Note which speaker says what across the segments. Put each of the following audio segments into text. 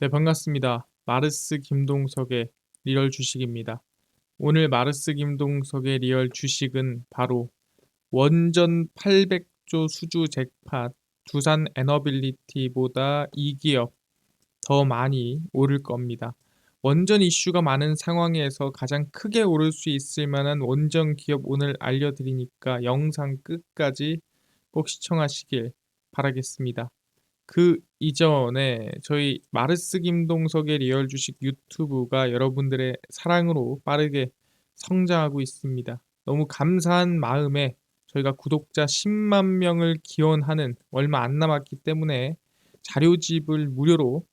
Speaker 1: 네, 반갑습니다. 마르스 김동석의 리얼 주식입니다. 오늘 마르스 김동석의 리얼 주식은 바로 원전 800조 수주 잭팟 두산 에너빌리티보다 이 기업 더 많이 오를 겁니다. 원전 이슈가 많은 상황에서 가장 크게 오를 수 있을 만한 원전 기업 오늘 알려드리니까 영상 끝까지 꼭 시청하시길 바라겠습니다. 그 이전에 저희 마르스 김동석의 리얼 주식 유튜브가 여러분들의 사랑으로 빠르게 성장하고 있습니다. 너무 감사한 마음에 저희가 구독자 10만 명을 기원하는 얼마 안 남았기 때문에 자료집을 무료로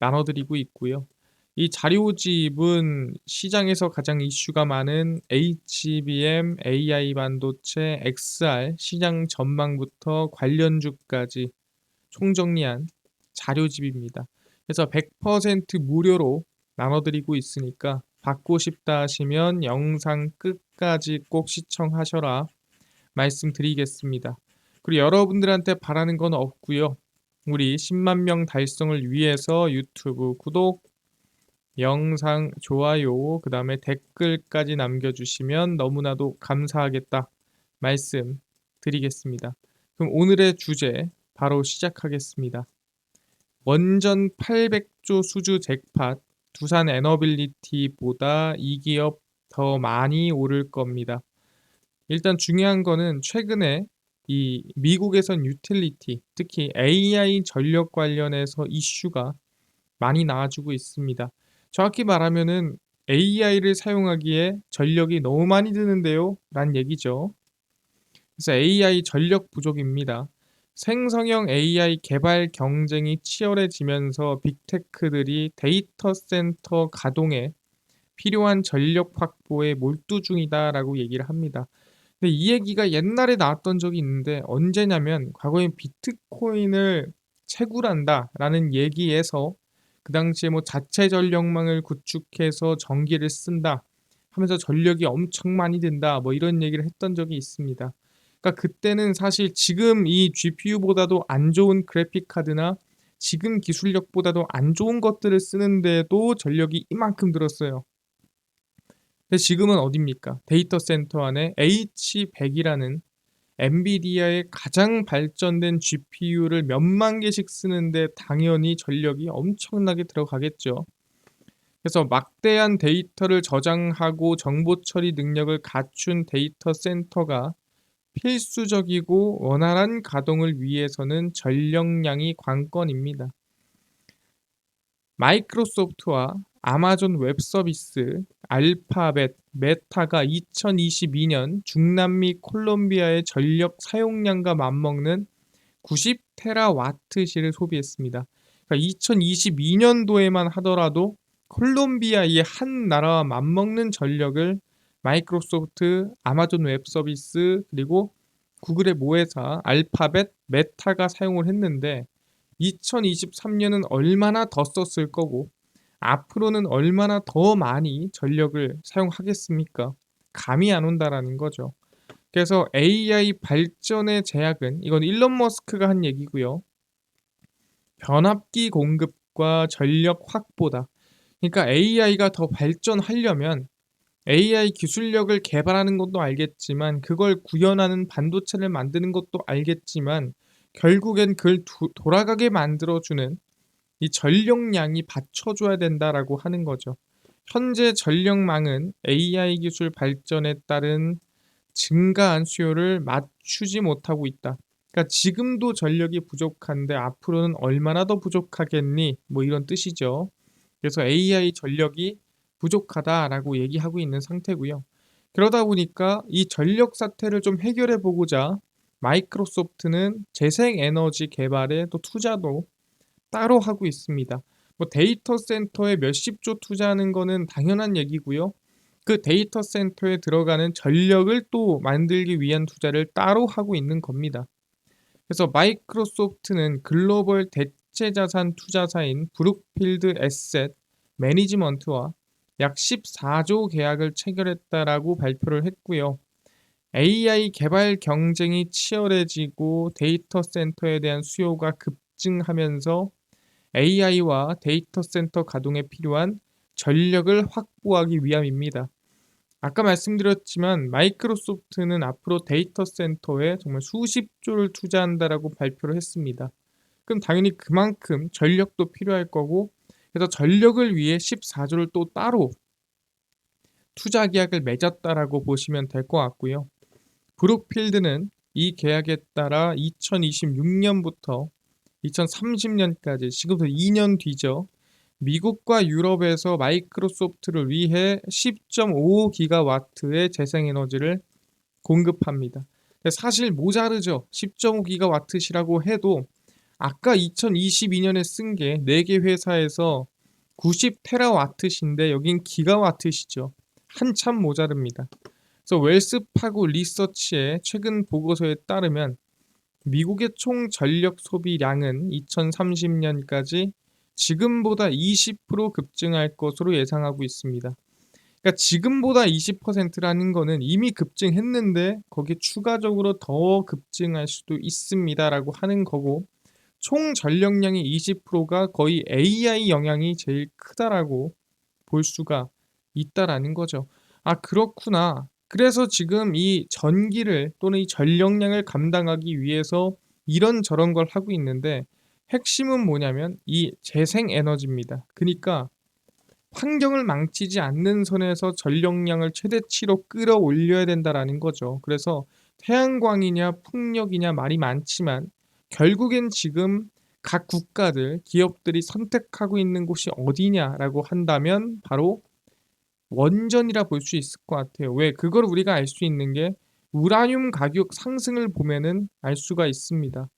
Speaker 1: 나눠드리고 있고요. 이 자료집은 시장에서 가장 이슈가 많은 HBM, AI 반도체, XR 시장 전망부터 관련 주까지 총정리한 자료집입니다. 그래서 100% 무료로 나눠드리고 있으니까 받고 싶다 하시면 영상 끝까지 꼭 시청하셔라 말씀드리겠습니다. 그리고 여러분들한테 바라는 건 없고요. 우리 10만 명 달성을 위해서 유튜브 구독, 영상 좋아요, 그 다음에 댓글까지 남겨주시면 너무나도 감사하겠다 말씀드리겠습니다. 그럼 오늘의 주제 바로 시작하겠습니다. 원전 800조 수주 잭팟 두산 에너빌리티보다 이 기업 더 많이 오를 겁니다. 일단 중요한 거는 최근에 이 미국에선 유틸리티, 특히 AI 전력 관련해서 이슈가 많이 나와주고 있습니다. 정확히 말하면은 AI를 사용하기에 전력이 너무 많이 드는데요. 란 얘기죠. 그래서 AI 전력 부족입니다. 생성형 AI 개발 경쟁이 치열해지면서 빅테크들이 데이터 센터 가동에 필요한 전력 확보에 몰두 중이다라고 얘기를 합니다. 근데 이 얘기가 옛날에 나왔던 적이 있는데 언제냐면 과거에 비트코인을 채굴한다라는 얘기에서 그 당시에 뭐 자체 전력망을 구축해서 전기를 쓴다 하면서 전력이 엄청 많이 든다 뭐 이런 얘기를 했던 적이 있습니다. 그러니까 그때는 사실 지금 이 GPU보다도 안 좋은 그래픽 카드나 지금 기술력보다도 안 좋은 것들을 쓰는데도 전력이 이만큼 들었어요. 근데 지금은 어딥니까? 데이터 센터 안에 H100이라는 엔비디아의 가장 발전된 GPU를 몇만 개씩 쓰는데 당연히 전력이 엄청나게 들어가겠죠. 그래서 막대한 데이터를 저장하고 정보 처리 능력을 갖춘 데이터 센터가 필수적이고 원활한 가동을 위해서는 전력량이 관건입니다. 마이크로소프트와 아마존 웹 서비스, 알파벳, 메타가 2022년 중남미 콜롬비아의 전력 사용량과 맞먹는 90테라와트시를 소비했습니다. 그러니까 2022년도에만 하더라도 콜롬비아의 한 나라와 맞먹는 전력을 마이크로소프트, 아마존 웹 서비스, 그리고 구글의 모회사 알파벳, 메타가 사용을 했는데 2023년은 얼마나 더 썼을 거고 앞으로는 얼마나 더 많이 전력을 사용하겠습니까? 감이 안 온다라는 거죠. 그래서 AI 발전의 제약은 이건 일론 머스크가 한 얘기고요. 변압기 공급과 전력 확보다. 그러니까 AI가 더 발전하려면 AI 기술력을 개발하는 것도 알겠지만 그걸 구현하는 반도체를 만드는 것도 알겠지만 결국엔 그걸 두, 돌아가게 만들어주는 이 전력량이 받쳐줘야 된다라고 하는 거죠. 현재 전력망은 AI 기술 발전에 따른 증가한 수요를 맞추지 못하고 있다. 그러니까 지금도 전력이 부족한데 앞으로는 얼마나 더 부족하겠니? 뭐 이런 뜻이죠. 그래서 AI 전력이 부족하다라고 얘기하고 있는 상태고요. 그러다 보니까 이 전력 사태를 좀 해결해 보고자 마이크로소프트는 재생 에너지 개발에 또 투자도 따로 하고 있습니다. 뭐 데이터 센터에 몇십 조 투자하는 거는 당연한 얘기고요. 그 데이터 센터에 들어가는 전력을 또 만들기 위한 투자를 따로 하고 있는 겁니다. 그래서 마이크로소프트는 글로벌 대체 자산 투자사인 브룩필드 에셋 매니지먼트와 약 14조 계약을 체결했다라고 발표를 했고요. AI 개발 경쟁이 치열해지고 데이터 센터에 대한 수요가 급증하면서 AI와 데이터 센터 가동에 필요한 전력을 확보하기 위함입니다. 아까 말씀드렸지만 마이크로소프트는 앞으로 데이터 센터에 정말 수십 조를 투자한다라고 발표를 했습니다. 그럼 당연히 그만큼 전력도 필요할 거고 그래서 전력을 위해 14조를 또 따로 투자 계약을 맺었다라고 보시면 될 것 같고요. 브룩필드는 이 계약에 따라 2026년부터 2030년까지 지금부터 2년 뒤죠. 미국과 유럽에서 마이크로소프트를 위해 10.5기가와트의 재생에너지를 공급합니다. 사실 모자르죠. 10.5기가와트시라고 해도 아까 2022년에 쓴 게 4개 회사에서 90테라와트신데 여긴 기가와트시죠. 한참 모자릅니다. 그래서 웰스파고 리서치의 최근 보고서에 따르면 미국의 총 전력 소비량은 2030년까지 지금보다 20% 급증할 것으로 예상하고 있습니다. 그러니까 지금보다 20%라는 거는 이미 급증했는데 거기에 추가적으로 더 급증할 수도 있습니다라고 하는 거고 총 전력량의 20%가 거의 AI 영향이 제일 크다라고 볼 수가 있다라는 거죠. 아 그렇구나. 그래서 지금 이 전기를 또는 이 전력량을 감당하기 위해서 이런 저런 걸 하고 있는데 핵심은 뭐냐면 이 재생 에너지입니다. 그러니까 환경을 망치지 않는 선에서 전력량을 최대치로 끌어올려야 된다라는 거죠. 그래서 태양광이냐 풍력이냐 말이 많지만 결국엔 지금 각 국가들, 기업들이 선택하고 있는 곳이 어디냐라고 한다면 바로 원전이라 볼 수 있을 것 같아요. 왜? 그걸 우리가 알 수 있는 게 우라늄 가격 상승을 보면은 알 수가 있습니다.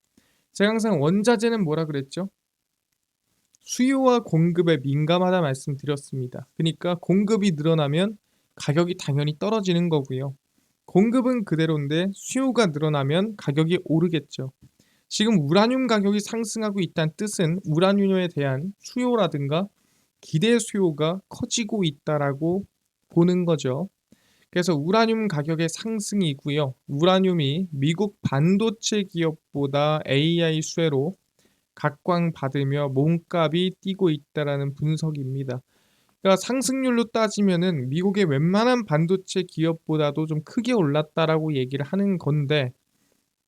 Speaker 1: 제가 항상 원자재는 뭐라 그랬죠? 수요와 공급에 민감하다 말씀드렸습니다. 그러니까 공급이 늘어나면 가격이 당연히 떨어지는 거고요. 공급은 그대로인데 수요가 늘어나면 가격이 오르겠죠. 지금 우라늄 가격이 상승하고 있다는 뜻은 우라늄에 대한 수요라든가 기대 수요가 커지고 있다라고 보는 거죠. 그래서 우라늄 가격의 상승이고요. 우라늄이 미국 반도체 기업보다 AI 수혜로 각광받으며 몸값이 뛰고 있다라는 분석입니다. 그러니까 상승률로 따지면은 미국의 웬만한 반도체 기업보다도 좀 크게 올랐다라고 얘기를 하는 건데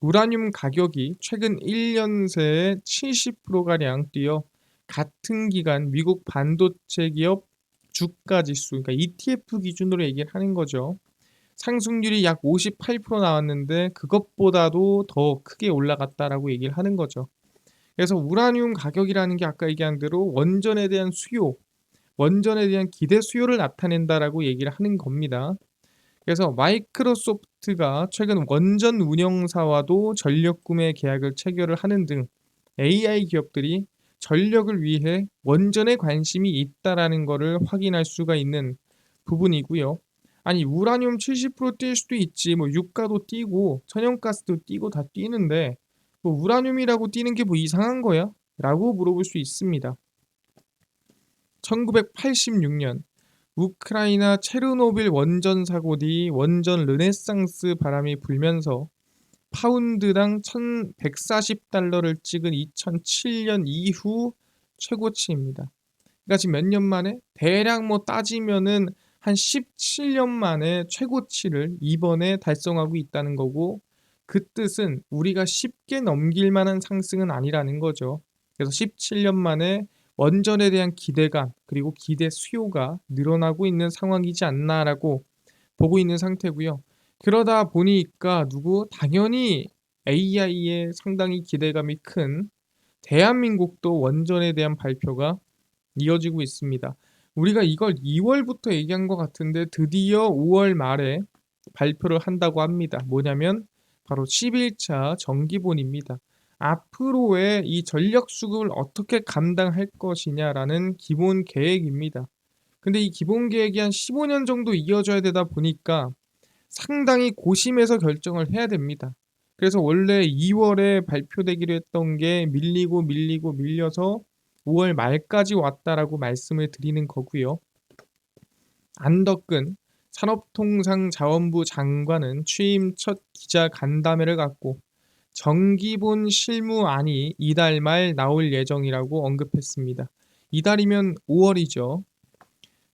Speaker 1: 우라늄 가격이 최근 1년 새에 70%가량 뛰어 같은 기간 미국 반도체 기업 주가 지수, 그러니까 ETF 기준으로 얘기를 하는 거죠. 상승률이 약 58% 나왔는데 그것보다도 더 크게 올라갔다라고 얘기를 하는 거죠. 그래서 우라늄 가격이라는 게 아까 얘기한 대로 원전에 대한 수요, 원전에 대한 기대 수요를 나타낸다라고 얘기를 하는 겁니다. 그래서 마이크로소프트가 최근 원전 운영사와도 전력 구매 계약을 체결을 하는 등 AI 기업들이 전력을 위해 원전에 관심이 있다라는 것을 확인할 수가 있는 부분이고요. 아니 우라늄 70%뛸 수도 있지 뭐 유가도 뛰고 천연가스도 뛰고 다 뛰는데 뭐 우라늄이라고 뛰는 게 뭐 이상한 거야? 라고 물어볼 수 있습니다. 1986년 우크라이나 체르노빌 원전 사고 뒤 원전 르네상스 바람이 불면서 파운드당 1140달러를 찍은 2007년 이후 최고치입니다. 그러니까 지금 몇 년 만에 대략 뭐 따지면은 한 17년 만에 최고치를 이번에 달성하고 있다는 거고 그 뜻은 우리가 쉽게 넘길 만한 상승은 아니라는 거죠. 그래서 17년 만에 원전에 대한 기대감 그리고 기대 수요가 늘어나고 있는 상황이지 않나라고 보고 있는 상태고요. 그러다 보니까 누구 당연히 AI에 상당히 기대감이 큰 대한민국도 원전에 대한 발표가 이어지고 있습니다. 우리가 이걸 2월부터 얘기한 것 같은데 드디어 5월 말에 발표를 한다고 합니다. 뭐냐면 바로 11차 정기본입니다. 앞으로의 이 전력 수급을 어떻게 감당할 것이냐라는 기본 계획입니다. 근데 이 기본 계획이 한 15년 정도 이어져야 되다 보니까 상당히 고심해서 결정을 해야 됩니다. 그래서 원래 2월에 발표되기로 했던 게 밀리고 밀리고 밀려서 5월 말까지 왔다라고 말씀을 드리는 거고요. 안덕근 산업통상자원부 장관은 취임 첫 기자 간담회를 갖고 정기본 실무안이 이달 말 나올 예정이라고 언급했습니다. 이달이면 5월이죠.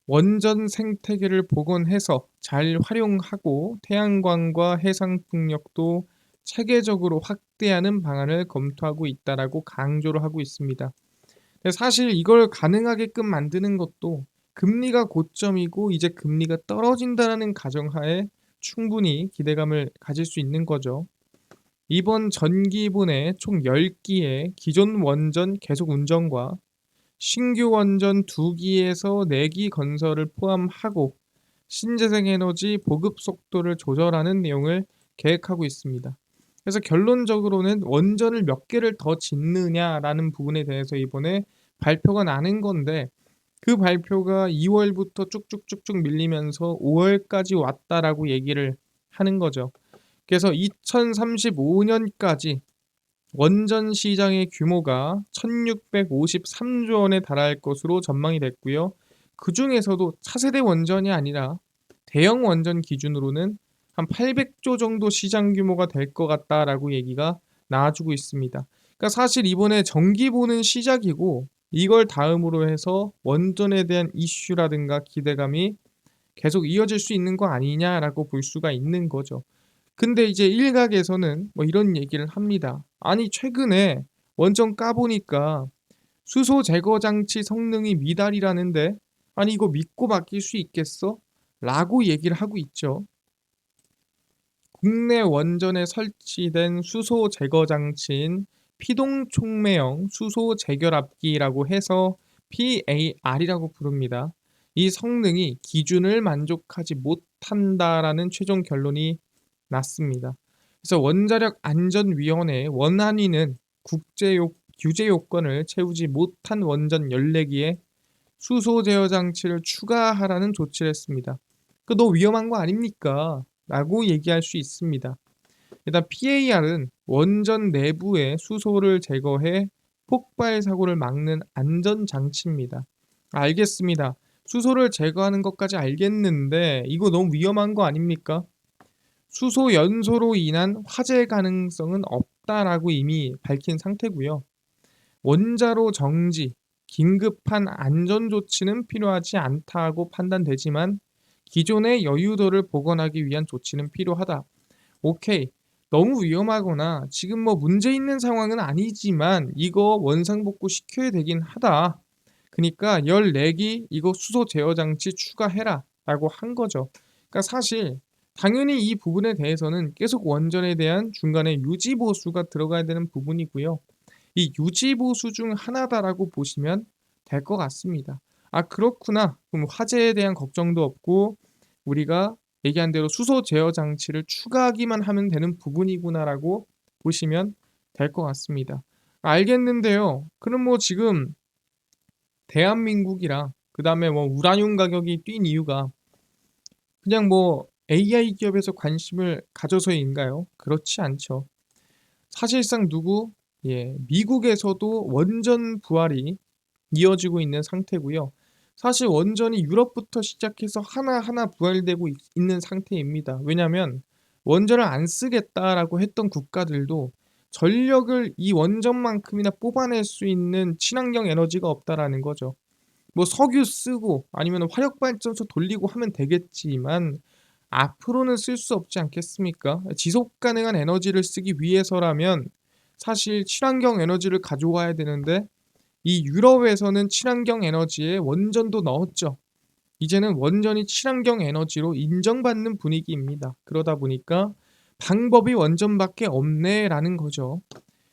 Speaker 1: 원전 생태계를 복원해서 잘 활용하고 태양광과 해상 풍력도 체계적으로 확대하는 방안을 검토하고 있다라고 강조를 하고 있습니다. 사실 이걸 가능하게끔 만드는 것도 금리가 고점이고 이제 금리가 떨어진다라는 가정하에 충분히 기대감을 가질 수 있는 거죠. 이번 전기분에 총 10기의 기존 원전 계속 운전과 신규 원전 2기에서 4기 건설을 포함하고 신재생 에너지 보급 속도를 조절하는 내용을 계획하고 있습니다. 그래서 결론적으로는 원전을 몇 개를 더 짓느냐라는 부분에 대해서 이번에 발표가 나는 건데 그 발표가 2월부터 쭉쭉쭉쭉 밀리면서 5월까지 왔다라고 얘기를 하는 거죠. 그래서 2035년까지 원전 시장의 규모가 1653조 원에 달할 것으로 전망이 됐고요. 그 중에서도 차세대 원전이 아니라 대형 원전 기준으로는 한 800조 정도 시장 규모가 될 것 같다라고 얘기가 나와주고 있습니다. 그러니까 사실 이번에 전기 보는 시작이고 이걸 다음으로 해서 원전에 대한 이슈라든가 기대감이 계속 이어질 수 있는 거 아니냐라고 볼 수가 있는 거죠. 근데 이제 일각에서는 뭐 이런 얘기를 합니다. 아니 최근에 원전 까보니까 수소 제거 장치 성능이 미달이라는데 아니 이거 믿고 맡길 수 있겠어? 라고 얘기를 하고 있죠. 국내 원전에 설치된 수소 제거 장치인 피동 촉매형 수소 재결합기라고 해서 PAR이라고 부릅니다. 이 성능이 기준을 만족하지 못한다라는 최종 결론이 났습니다. 그래서 원자력 안전위원회 원안위는 국제 요, 규제 요건을 채우지 못한 원전 14기에 수소 제어 장치를 추가하라는 조치를 했습니다. 그 너 위험한 거 아닙니까? 라고 얘기할 수 있습니다. 일단 PAR은 원전 내부의 수소를 제거해 폭발 사고를 막는 안전 장치입니다. 알겠습니다. 수소를 제거하는 것까지 알겠는데 이거 너무 위험한 거 아닙니까? 수소 연소로 인한 화재 가능성은 없다라고 이미 밝힌 상태고요. 원자로 정지, 긴급한 안전 조치는 필요하지 않다고 판단되지만 기존의 여유도를 복원하기 위한 조치는 필요하다. 오케이. 너무 위험하거나 지금 뭐 문제 있는 상황은 아니지만 이거 원상복구 시켜야 되긴 하다. 그러니까 14기 이거 수소 제어 장치 추가해라 라고 한 거죠. 그러니까 사실 당연히 이 부분에 대해서는 계속 원전에 대한 중간에 유지 보수가 들어가야 되는 부분이고요. 이 유지 보수 중 하나다라고 보시면 될 것 같습니다. 아 그렇구나. 그럼 화재에 대한 걱정도 없고 우리가 얘기한 대로 수소 제어 장치를 추가하기만 하면 되는 부분이구나라고 보시면 될 것 같습니다. 알겠는데요. 그럼 뭐 지금 대한민국이랑 그 다음에 뭐 우라늄 가격이 뛴 이유가 그냥 뭐 AI 기업에서 관심을 가져서인가요? 그렇지 않죠. 사실상 누구? 예, 미국에서도 원전 부활이 이어지고 있는 상태고요. 사실 원전이 유럽부터 시작해서 하나하나 부활되고 있, 는 상태입니다. 왜냐하면 원전을 안 쓰겠다라고 했던 국가들도 전력을 이 원전만큼이나 뽑아낼 수 있는 친환경 에너지가 없다라는 거죠. 뭐 석유 쓰고 아니면 화력 발전소 돌리고 하면 되겠지만 앞으로는 쓸 수 없지 않겠습니까? 지속 가능한 에너지를 쓰기 위해서라면 사실 친환경 에너지를 가져와야 되는데 이 유럽에서는 친환경 에너지에 원전도 넣었죠. 이제는 원전이 친환경 에너지로 인정받는 분위기입니다. 그러다 보니까 방법이 원전밖에 없네라는 거죠.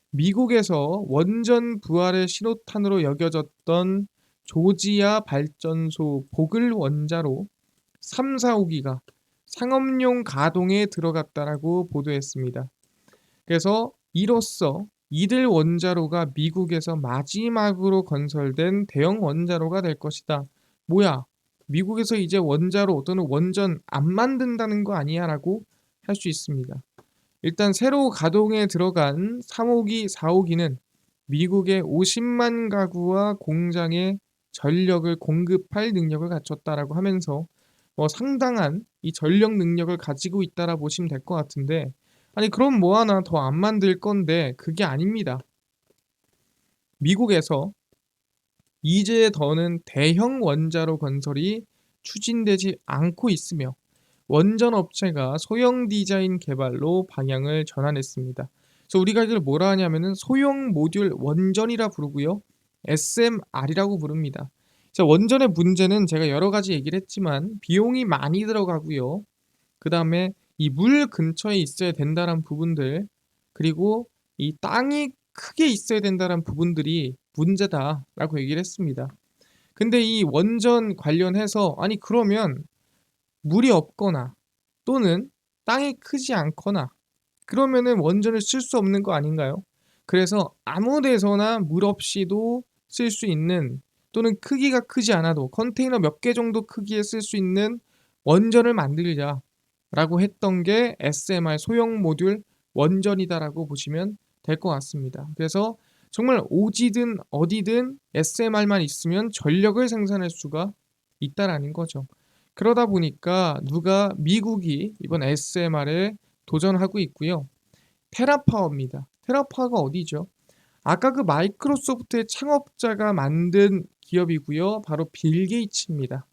Speaker 1: 미국에서 원전 부활의 신호탄으로 여겨졌던 조지아 발전소 보글 원자로 3, 4, 5기가 상업용 가동에 들어갔다라고 보도했습니다. 그래서 이로써 이들 원자로가 미국에서 마지막으로 건설된 대형 원자로가 될 것이다. 뭐야? 미국에서 이제 원자로 또는 원전 안 만든다는 거 아니야? 라고 할 수 있습니다. 일단 새로 가동에 들어간 3호기, 4호기는 미국의 50만 가구와 공장에 전력을 공급할 능력을 갖췄다라고 하면서 뭐 상당한 이 전력 능력을 가지고 있다라 보시면 될 것 같은데 아니 그럼 뭐 하나 더 안 만들 건데 그게 아닙니다. 미국에서 이제 더는 대형 원자로 건설이 추진되지 않고 있으며 원전 업체가 소형 디자인 개발로 방향을 전환했습니다. 그래서 우리가 이걸 뭐라 하냐면은 소형 모듈 원전이라 부르고요. SMR이라고 부릅니다. 자, 원전의 문제는 제가 여러 가지 얘기를 했지만 비용이 많이 들어가고요. 그 다음에 이 물 근처에 있어야 된다는 부분들 그리고 이 땅이 크게 있어야 된다는 부분들이 문제다라고 얘기를 했습니다. 근데 이 원전 관련해서 아니 그러면 물이 없거나 또는 땅이 크지 않거나 그러면은 원전을 쓸 수 없는 거 아닌가요? 그래서 아무 데서나 물 없이도 쓸 수 있는 또는 크기가 크지 않아도 컨테이너 몇 개 정도 크기에 쓸 수 있는 원전을 만들자라고 했던 게 SMR 소형 모듈 원전이다라고 보시면 될 것 같습니다. 그래서 정말 오지든 어디든 SMR만 있으면 전력을 생산할 수가 있다라는 거죠. 그러다 보니까 누가 미국이 이번 SMR에 도전하고 있고요. 테라파워입니다. 테라파워가 어디죠? 아까 그 마이크로소프트의 창업자가 만든 기업이고요. 바로 빌 게이츠입니다.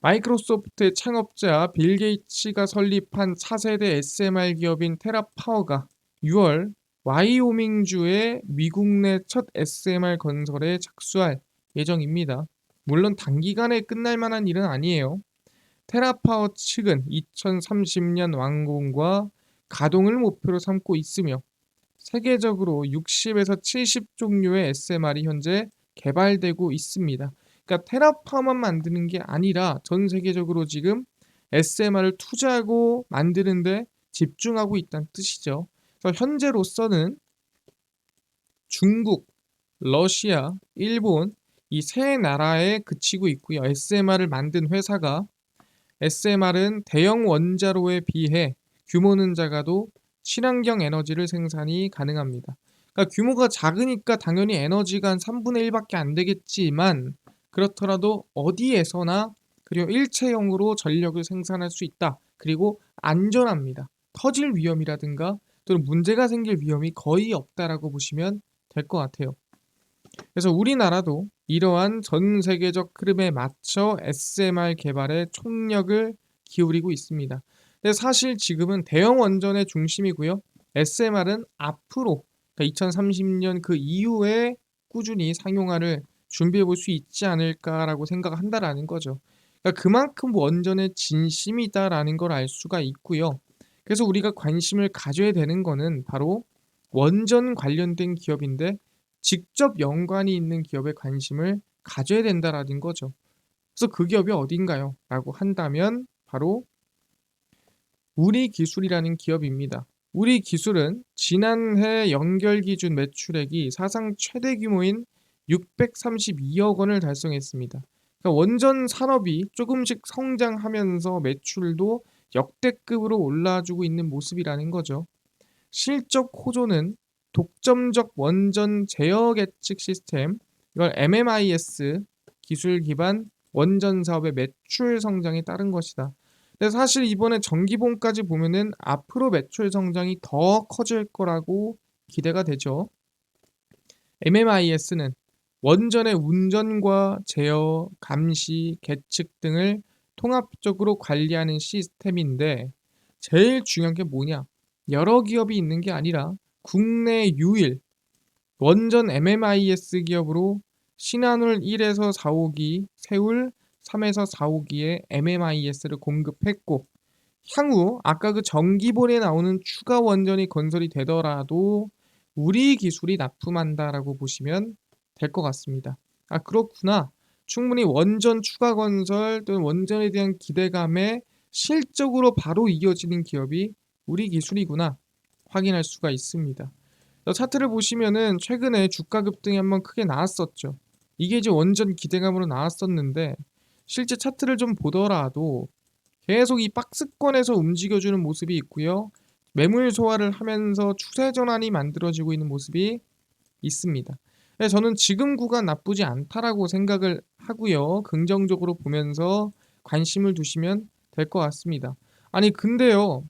Speaker 1: 마이크로소프트의 창업자 빌 게이츠가 설립한 차세대 SMR 기업인 테라파워가 6월 와이오밍주의 미국 내 첫 SMR 건설에 착수할 예정입니다. 물론 단기간에 끝날 만한 일은 아니에요. 테라파워 측은 2030년 완공과 가동을 목표로 삼고 있으며 세계적으로 60에서 70 종류의 SMR이 현재 개발되고 있습니다. 그러니까 테라파워만 만드는 게 아니라 전 세계적으로 지금 SMR을 투자하고 만드는데 집중하고 있다는 뜻이죠. 그래서 현재로서는 중국, 러시아, 일본 이 세 나라에 그치고 있고요. SMR을 만든 회사가 SMR은 대형 원자로에 비해 규모는 작아도 친환경 에너지를 생산이 가능합니다. 그러니까 규모가 작으니까 당연히 에너지가 한 3분의 1밖에 안 되겠지만 그렇더라도 어디에서나 그리고 일체형으로 전력을 생산할 수 있다. 그리고 안전합니다. 터질 위험이라든가 또는 문제가 생길 위험이 거의 없다라고 보시면 될 것 같아요. 그래서 우리나라도 이러한 전 세계적 흐름에 맞춰 SMR 개발에 총력을 기울이고 있습니다. 근데 사실 지금은 대형 원전의 중심이고요. SMR은 앞으로 그러니까 2030년 그 이후에 꾸준히 상용화를 준비해 볼 수 있지 않을까라고 생각한다라는 거죠. 그러니까 그만큼 원전의 진심이다라는 걸 알 수가 있고요. 그래서 우리가 관심을 가져야 되는 거는 바로 원전 관련된 기업인데 직접 연관이 있는 기업에 관심을 가져야 된다라는 거죠. 그래서 그 기업이 어딘가요? 라고 한다면 바로 우리 기술이라는 기업입니다. 우리 기술은 지난해 연결 기준 매출액이 사상 최대 규모인 632억 원을 달성했습니다. 그러니까 원전 산업이 조금씩 성장하면서 매출도 역대급으로 올라주고 있는 모습이라는 거죠. 실적 호조는 독점적 원전 제어 계측 시스템, 이걸 MMIS 기술 기반 원전 사업의 매출 성장에 따른 것이다. 근데 사실 이번에 전기봉까지 보면은 앞으로 매출 성장이 더 커질 거라고 기대가 되죠. MMIS는 원전의 운전과 제어, 감시, 계측 등을 통합적으로 관리하는 시스템인데 제일 중요한 게 뭐냐? 여러 기업이 있는 게 아니라 국내 유일 원전 MMIS 기업으로 신한울 1에서 4호기, 세울 3에서 4호기에 MMIS를 공급했고 향후 아까 그 전기볼에 나오는 추가 원전이 건설이 되더라도 우리 기술이 납품한다라고 보시면 될 것 같습니다. 아 그렇구나. 충분히 원전 추가 건설 또는 원전에 대한 기대감에 실적으로 바로 이어지는 기업이 우리 기술이구나 확인할 수가 있습니다. 차트를 보시면은 최근에 주가 급등이 한번 크게 나왔었죠. 이게 이제 원전 기대감으로 나왔었는데 실제 차트를 좀 보더라도 계속 이 박스권에서 움직여주는 모습이 있고요. 매물 소화를 하면서 추세 전환이 만들어지고 있는 모습이 있습니다. 네, 저는 지금 구간 나쁘지 않다라고 생각을 하고요. 긍정적으로 보면서 관심을 두시면 될 것 같습니다. 아니 근데요.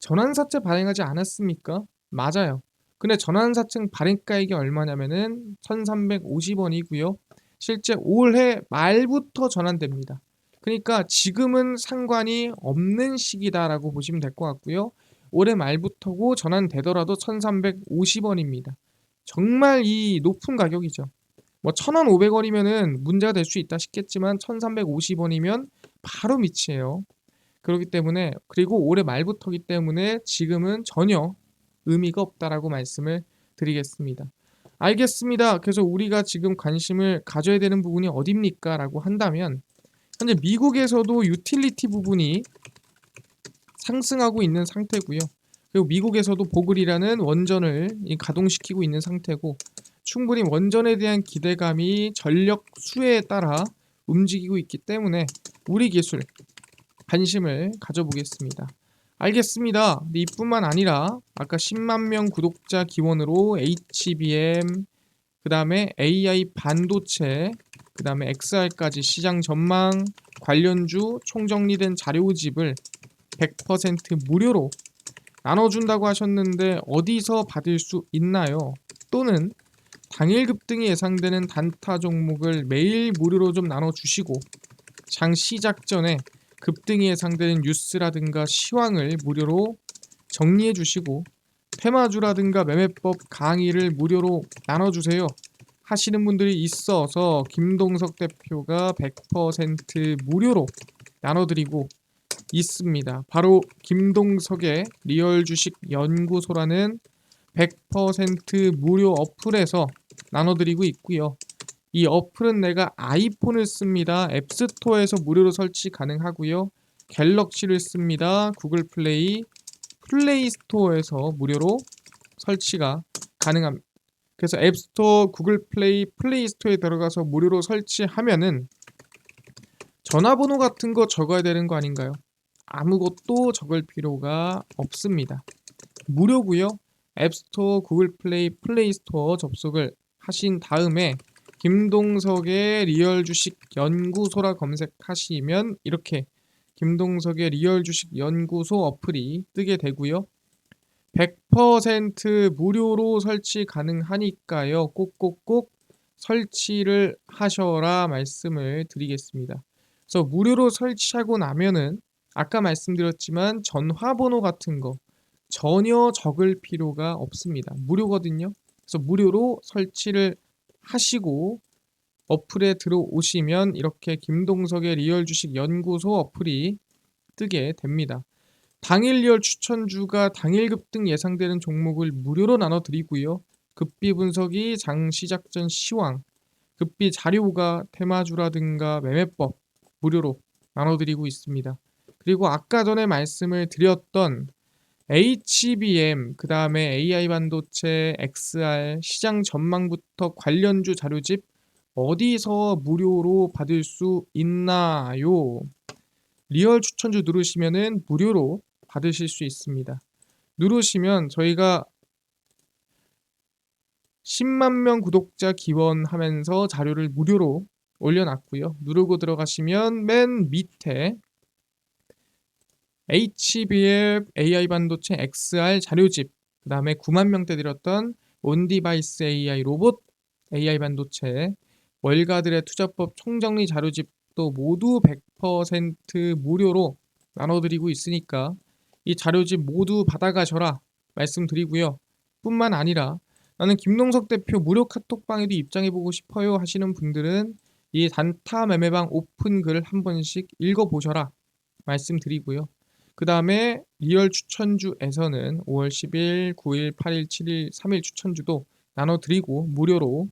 Speaker 1: 전환사채 발행하지 않았습니까? 맞아요. 근데 전환사채 발행가액이 얼마냐면은 1,350원이고요. 실제 올해 말부터 전환됩니다. 그러니까 지금은 상관이 없는 시기다라고 보시면 될 것 같고요. 올해 말부터고 전환되더라도 1,350원입니다. 정말 이 높은 가격이죠. 뭐 1,500원이면은 문제가 될 수 있다 싶겠지만 1,350원이면 바로 밑이에요. 그렇기 때문에 그리고 올해 말부터기 때문에 지금은 전혀 의미가 없다라고 말씀을 드리겠습니다. 알겠습니다. 그래서 우리가 지금 관심을 가져야 되는 부분이 어딥니까? 라고 한다면 현재 미국에서도 유틸리티 부분이 상승하고 있는 상태고요. 그리고 미국에서도 보글이라는 원전을 가동시키고 있는 상태고 충분히 원전에 대한 기대감이 전력 수에 따라 움직이고 있기 때문에 우리 기술 관심을 가져보겠습니다. 알겠습니다. 근데 이뿐만 아니라 아까 10만 명 구독자 기원으로 HBM 그 다음에 AI 반도체 그 다음에 XR까지 시장 전망 관련주 총정리된 자료집을 100% 무료로 나눠준다고 하셨는데 어디서 받을 수 있나요? 또는 당일 급등이 예상되는 단타 종목을 매일 무료로 좀 나눠주시고 장 시작 전에 급등이 예상되는 뉴스라든가 시황을 무료로 정리해 주시고 테마주라든가 매매법 강의를 무료로 나눠주세요 하시는 분들이 있어서 김동석 대표가 100% 무료로 나눠드리고 있습니다. 바로 김동석의 리얼 주식 연구소라는 100% 무료 어플에서 나눠드리고 있고요. 이 어플은 내가 아이폰을 씁니다. 앱스토어에서 무료로 설치 가능하고요. 갤럭시를 씁니다. 구글 플레이, 플레이 스토어에서 무료로 설치가 가능합니다. 그래서 앱스토어, 구글 플레이, 플레이 스토어에 들어가서 무료로 설치하면은 전화번호 같은 거 적어야 되는 거 아닌가요? 아무것도 적을 필요가 없습니다. 무료고요. 앱스토어, 구글 플레이, 플레이 스토어 접속을 하신 다음에 김동석의 리얼 주식 연구소라 검색하시면 이렇게 김동석의 리얼 주식 연구소 어플이 뜨게 되고요. 100% 무료로 설치 가능하니까요. 꼭꼭꼭 설치를 하셔라 말씀을 드리겠습니다. 그래서 무료로 설치하고 나면은 아까 말씀드렸지만 전화번호 같은 거 전혀 적을 필요가 없습니다. 무료거든요. 그래서 무료로 설치를 하시고 어플에 들어오시면 이렇게 김동석의 리얼 주식 연구소 어플이 뜨게 됩니다. 당일 리얼 추천주가 당일 급등 예상되는 종목을 무료로 나눠 드리고요. 급비 분석이 장 시작 전 시황, 급비 자료가 테마주라든가 매매법 무료로 나눠 드리고 있습니다. 그리고 아까 전에 말씀을 드렸던 HBM, 그 다음에 AI 반도체, XR, 시장 전망부터 관련주 자료집 어디서 무료로 받을 수 있나요? 리얼 추천주 누르시면은 무료로 받으실 수 있습니다. 누르시면 저희가 10만 명 구독자 기원하면서 자료를 무료로 올려놨고요. 누르고 들어가시면 맨 밑에 HBF AI 반도체 XR 자료집 그 다음에 9만 명대 드렸던 온디바이스 AI 로봇 AI 반도체 월가들의 투자법 총정리 자료집도 모두 100% 무료로 나눠드리고 있으니까 이 자료집 모두 받아가셔라 말씀드리고요. 뿐만 아니라 나는 김동석 대표 무료 카톡방에도 입장해보고 싶어요 하시는 분들은 이 단타 매매방 오픈 글 한 번씩 읽어보셔라 말씀드리고요. 그 다음에 리얼 추천주에서는 5월 10일, 9일, 8일, 7일, 3일 추천주도 나눠드리고 무료로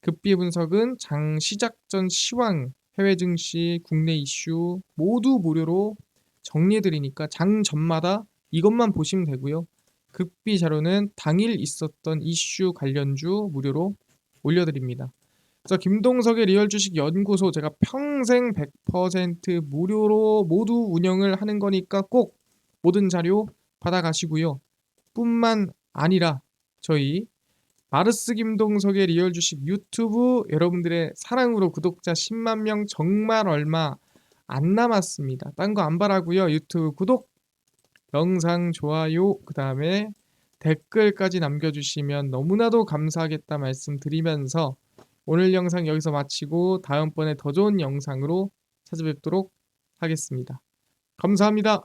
Speaker 1: 급비 분석은 장 시작 전 시황, 해외 증시, 국내 이슈 모두 무료로 정리해드리니까 장 전마다 이것만 보시면 되고요. 급비 자료는 당일 있었던 이슈 관련주 무료로 올려드립니다. 그래서 김동석의 리얼 주식 연구소 제가 평생 100% 무료로 모두 운영을 하는 거니까 꼭 모든 자료 받아가시고요. 뿐만 아니라 저희 마르스 김동석의 리얼 주식 유튜브 여러분들의 사랑으로 구독자 10만 명 정말 얼마 안 남았습니다. 딴 거 안 바라고요. 유튜브 구독 영상 좋아요 그 다음에 댓글까지 남겨주시면 너무나도 감사하겠다 말씀드리면서 오늘 영상 여기서 마치고 다음번에 더 좋은 영상으로 찾아뵙도록 하겠습니다. 감사합니다.